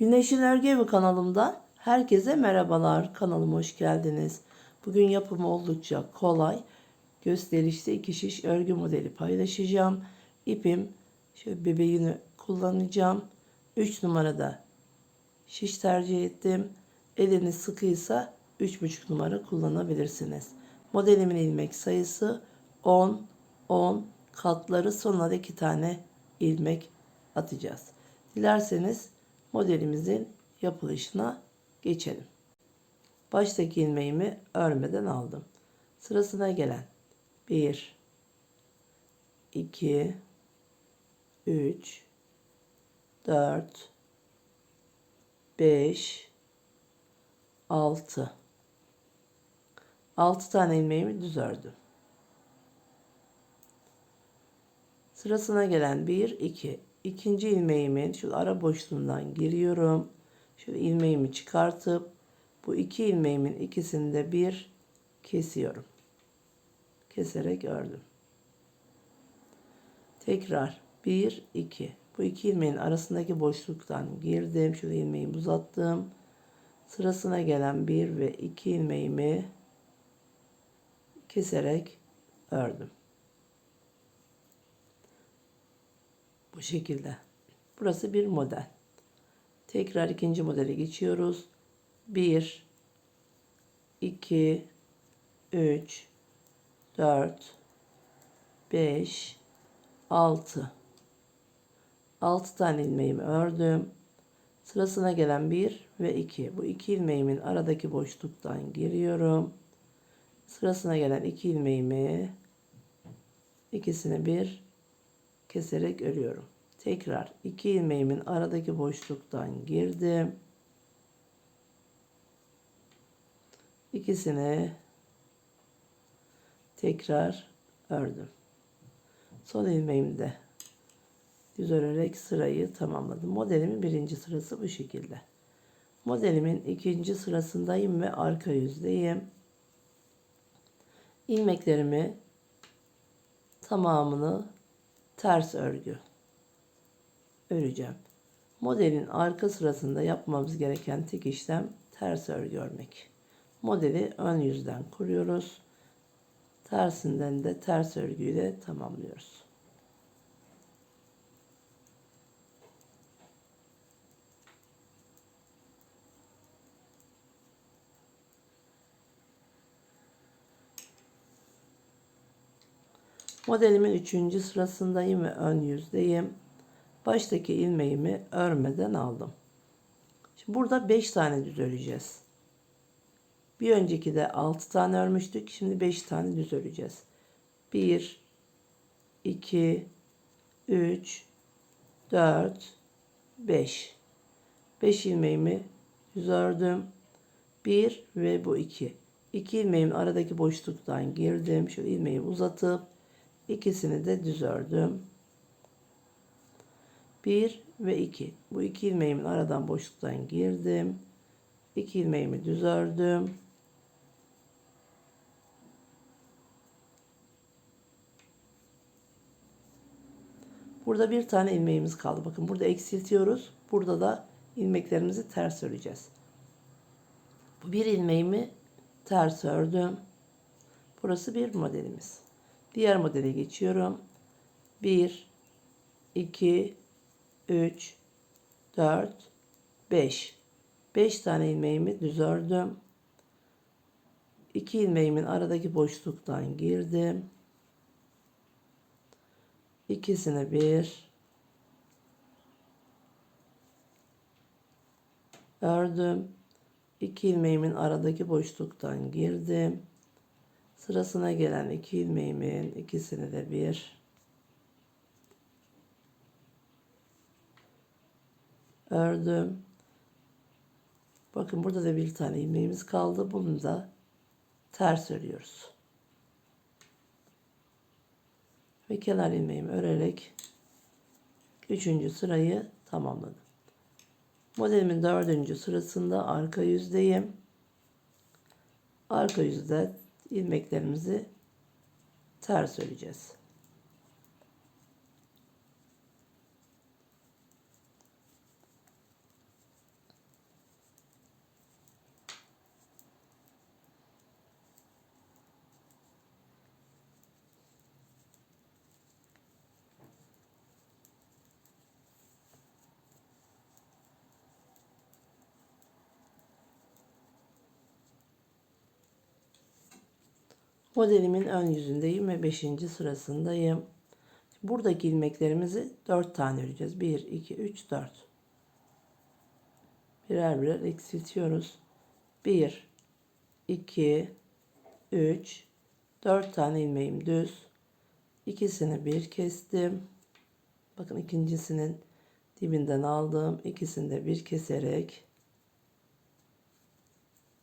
Güneşin Örgü Evi kanalımda herkese merhabalar. Kanalıma hoş geldiniz. Bugün yapımı oldukça kolay. Gösterişli iki şiş örgü modeli paylaşacağım. İpim şöyle bebeğini kullanacağım. 3 numarada şiş tercih ettim. Eliniz sıkıysa 3,5 numara kullanabilirsiniz. Modelimin ilmek sayısı 10, 10 katları sonuna da 2 tane ilmek atacağız. Dilerseniz modelimizin yapılışına geçelim. Baştaki ilmeğimi örmeden aldım. Sırasına gelen 1 2 3 4 5 6 6 tane ilmeğimi düz ördüm. Sırasına gelen 1 2 ikinci ilmeğimin şu ara boşluğundan giriyorum. Şu ilmeğimi çıkartıp bu iki ilmeğimin ikisini de bir kesiyorum. Keserek ördüm. Tekrar 1 2 bu iki ilmeğin arasındaki boşluktan girdim. Şöyle ilmeğimi uzattım. Sırasına gelen 1 ve 2 ilmeğimi keserek ördüm. Bu şekilde. Burası bir model. Tekrar ikinci modele geçiyoruz. 1 2 3 4 5 6 6 tane ilmeğimi ördüm. Sırasına gelen 1 ve 2. Bu iki ilmeğimin aradaki boşluktan giriyorum. Sırasına gelen iki ilmeğimi ikisini bir keserek örüyorum. Tekrar iki ilmeğimin aradaki boşluktan girdim. İkisini tekrar ördüm. Son ilmeğimi de düz örerek sırayı tamamladım. Modelimin birinci sırası bu şekilde. Modelimin ikinci sırasındayım ve arka yüzdeyim. İlmeklerimi tamamını ters örgü öreceğim. Modelin arka sırasında yapmamız gereken tek işlem ters örgü örmek. Modeli ön yüzden kuruyoruz. Tersinden de ters örgüyle tamamlıyoruz. Modelimin üçüncü sırasındayım ve ön yüzdeyim. Baştaki ilmeğimi örmeden aldım. Şimdi burada 5 tane düz öreceğiz. Bir önceki de 6 tane örmüştük. Şimdi 5 tane düz öreceğiz. 1 2 3 4 5 5 ilmeğimi düz ördüm. 1 ve bu 2. 2 ilmeğin aradaki boşluktan girdim. Şu ilmeği uzatıp ikisini de düz ördüm. 1 ve 2. Bu iki ilmeğimin aradan boşluktan girdim. 2 ilmeğimi düz ördüm. Burada bir tane ilmeğimiz kaldı. Bakın burada eksiltiyoruz. Burada da ilmeklerimizi ters öreceğiz. Bu bir ilmeğimi ters ördüm. Burası bir modelimiz. Diğer modele geçiyorum. 1 2 3 4 5 5 tane ilmeğimi düz ördüm. 2 ilmeğimin aradaki boşluktan girdim. İkisini bir ördüm. 2 ilmeğimin aradaki boşluktan girdim. Sırasına gelen 2 ilmeğimin ikisini de bir ördüm. Bakın burada da bir tane ilmeğimiz kaldı. Bunu da ters örüyoruz. Ve kenar ilmeğimi örerek üçüncü sırayı tamamladım. Modelimin dördüncü sırasında arka yüzdeyim. Arka yüzde ilmeklerimizi ters öreceğiz. Modelimin ön yüzündeyim ve 5. sırasındayım. Buradaki ilmeklerimizi 4 tane öreceğiz. 1, 2, 3, 4. Birer birer eksiltiyoruz. 1, 2, 3, 4 tane ilmeğim düz. İkisini bir kestim. Bakın ikincisinin dibinden aldım. İkisini de bir keserek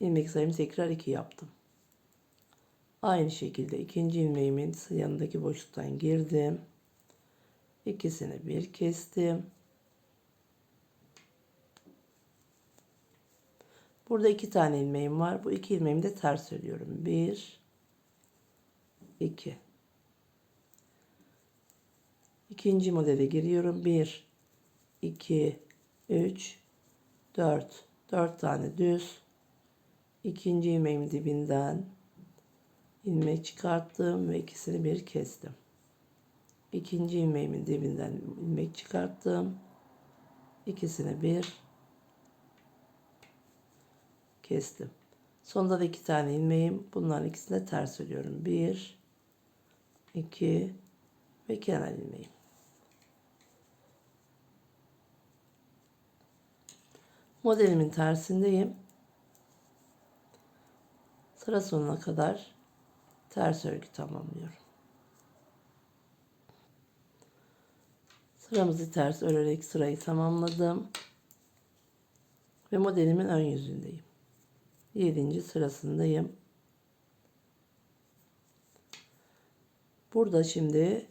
ilmek sayımı tekrar 2 yaptım. Aynı şekilde ikinci ilmeğimin yanındaki boşluktan girdim. İkisini bir kestim. Burada iki tane ilmeğim var. Bu iki ilmeğimi de ters örüyorum. Bir, iki. İkinci modele giriyorum. Bir, iki, üç, dört. Dört tane düz. İkinci ilmeğim dibinden ilmek çıkarttım ve ikisini bir kestim. İkinci ilmeğimin dibinden ilmek çıkarttım. İkisini bir kestim. Sonunda da iki tane ilmeğim. Bunların ikisini de ters örüyorum. Bir, iki ve kenar ilmeğim. Modelimin tersindeyim. Sıra sonuna kadar ters örgü tamamlıyorum. Sıramızı ters örerek sırayı tamamladım. Ve modelimin ön yüzündeyim. 7. sırasındayım. Burada şimdi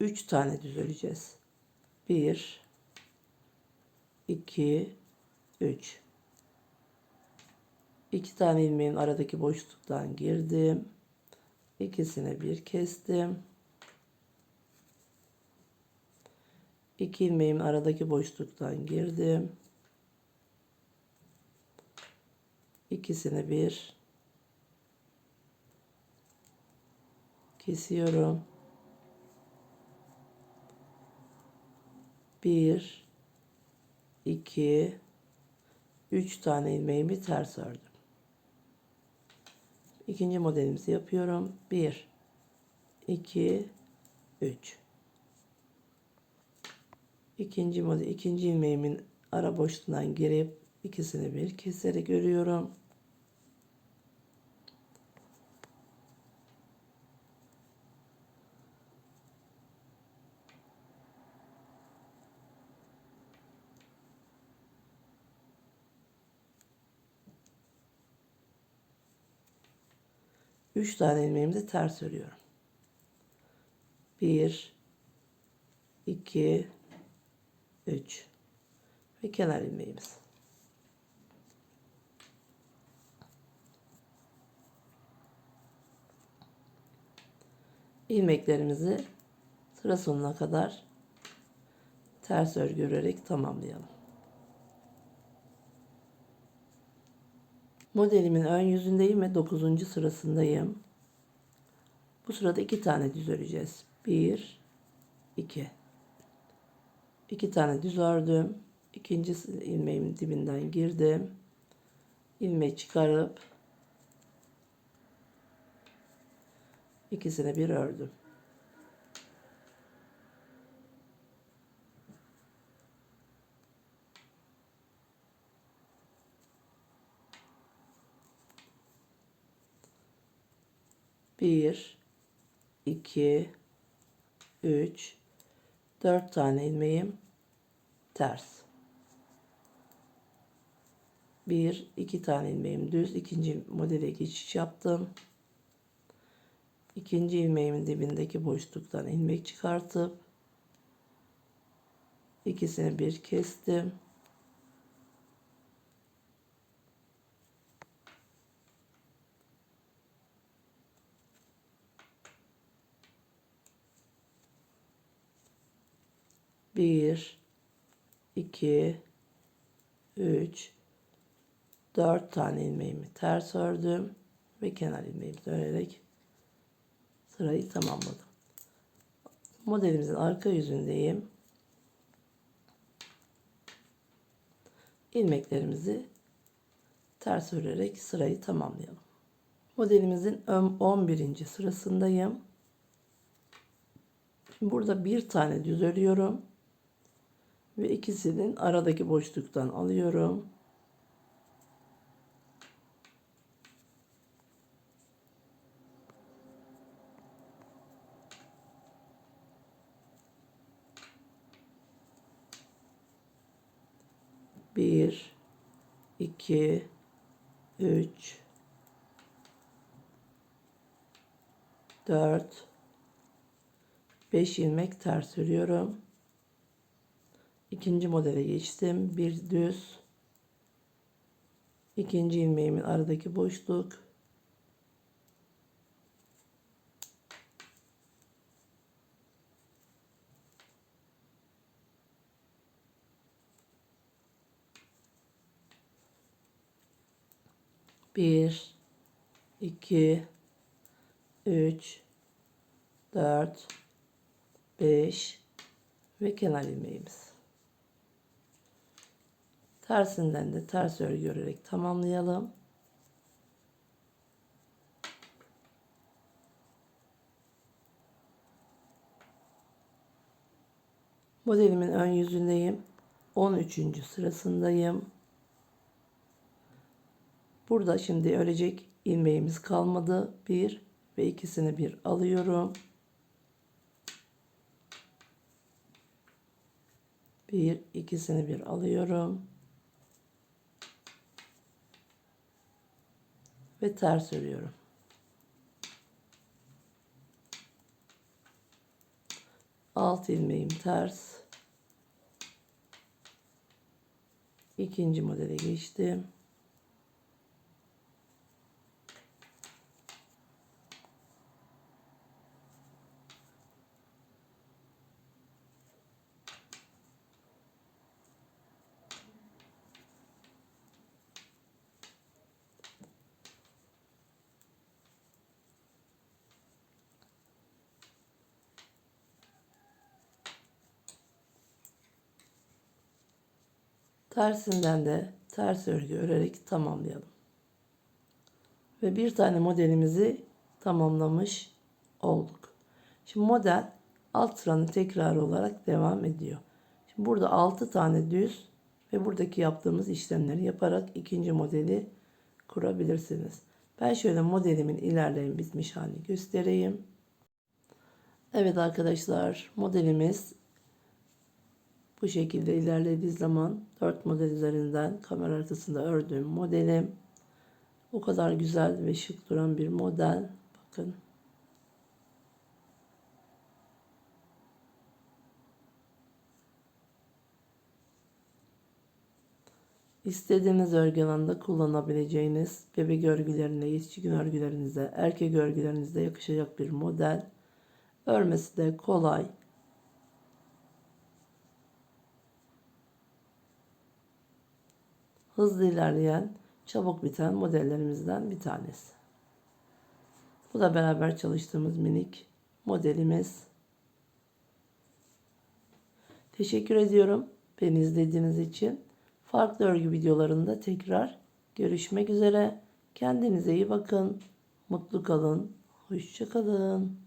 3 tane düz öreceğiz. 1 2 3 2 tane ilmeğin aradaki boşluktan girdim. İkisini bir kestim. 2 ilmeğim aradaki boşluktan girdim. İkisini bir kesiyorum. Bir, iki, üç tane ilmeğimi ters ördüm. İkinci modelimizi yapıyorum. Bir, iki, üç. İkinci model, ikinci ilmeğimin ara boşluğundan girip ikisini bir keserek örüyorum. Üç tane ilmeğimi de ters örüyorum. Bir, iki, üç ve kenar ilmeğimiz. ilmeklerimizi sıra sonuna kadar ters örgü örerek tamamlayalım. Modelimin ön yüzündeyim ve 9. sırasındayım. Bu sırada iki tane düz öreceğiz. 1 2 2 tane düz ördüm. İkinci ilmeğimin dibinden girdim. ilmeği çıkarıp ikisini bir ördüm. Bir, iki, üç, dört tane ilmeğim ters. Bir, iki tane ilmeğim düz. ikinci modele geçiş yaptım. İkinci ilmeğimin dibindeki boşluktan ilmek çıkartıp ikisini bir kestim. Bir, iki, üç, dört tane ilmeğimi ters ördüm ve kenar ilmeğimi dönerek sırayı tamamladım. Modelimizin arka yüzündeyim. ilmeklerimizi ters örerek sırayı tamamlayalım. Modelimizin ön- 11. sırasındayım. Şimdi burada bir tane düz örüyorum. Ve ikisinin aradaki boşluktan alıyorum. Bir, iki, üç, dört, beş ilmek ters örüyorum. İkinci modele geçtim. Bir düz. İkinci ilmeğimin aradaki boşluk. Bir, iki, üç, dört, beş ve kenar ilmeğimiz. Tersinden de ters örgü örerek tamamlayalım. Modelimin ön yüzündeyim. 13. sırasındayım. Burada şimdi örecek ilmeğimiz kalmadı. Bir ve ikisini bir alıyorum. Bir, ikisini bir alıyorum. Ve ters örüyorum. Alt ilmeğim ters. İkinci modele geçtim. Tersinden de ters örgü örerek tamamlayalım. Ve bir tane modelimizi tamamlamış olduk. Şimdi model alt sıranın tekrarı olarak devam ediyor. Şimdi burada 6 tane düz ve buradaki yaptığımız işlemleri yaparak ikinci modeli kurabilirsiniz. Ben şöyle modelimin ilerleyen bitmiş halini göstereyim. Evet arkadaşlar modelimiz bu şekilde ilerlediği zaman 4 model üzerinden kamera arkasında ördüğüm modelim. O kadar güzel ve şık duran bir model. Bakın. İstediğiniz örgü alanında kullanabileceğiniz bebek örgülerine, yetişkin örgülerinize, erkek örgülerinize yakışacak bir model. Örmesi de kolay. Hızlı ilerleyen, çabuk biten modellerimizden bir tanesi. Bu da beraber çalıştığımız minik modelimiz. Teşekkür ediyorum beni izlediğiniz için. Farklı örgü videolarında tekrar görüşmek üzere. Kendinize iyi bakın. Mutlu kalın. Hoşça kalın.